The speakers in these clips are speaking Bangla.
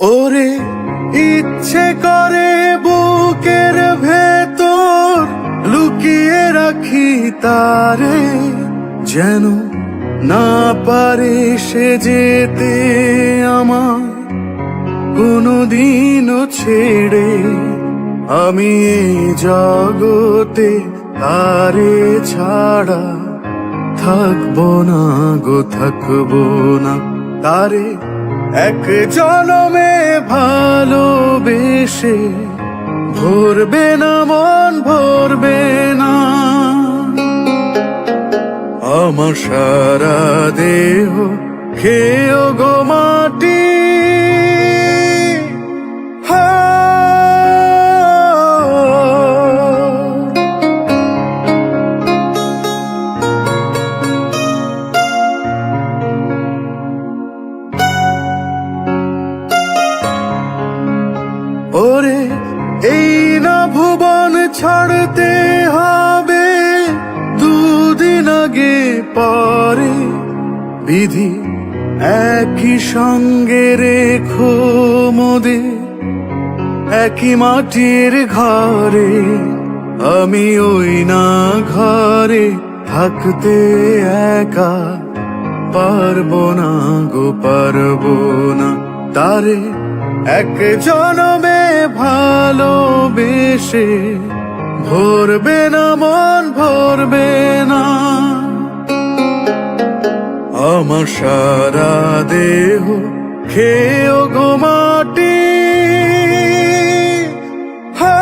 ওরে ইচ্ছে করে বুকের ভেতর লুকিয়ে রাখি তারে, যেন না পারে সে যেতে আমার। কোনোদিনও ছেড়ে আমি জগতে তারে ছাড়া থাকব না গো, থাকব না তারে। এক জনমে ভালোবেসে ভরবে না মন ভরবে না। আমার সারা দেহ খেয়েও গো মাটি এই না ভুবন ছাড়তে হবে দুদিন আগে পরে বিধি একই সঙ্গে রেখো মোদে। একই মাটির ঘরে আমি ওই না ঘরে থাকতে একা পারব না গো, পারব না তারে। এক জনমে ভালোবেসে ভরবে না, মন ভরবে না। আমার সারা দেহ খেয়েও গো মাটি। হা!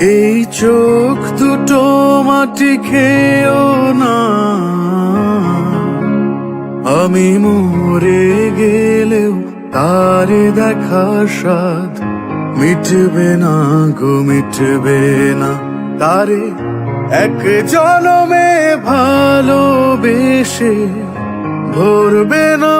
এই চোখ দুটো মাটি খেয়েও আমি মরে গেলেও তারে দেখা স্বাদ মিটবে না গো, মিটবে না। তারে এক জনমে ভালোবেসে ভরবে না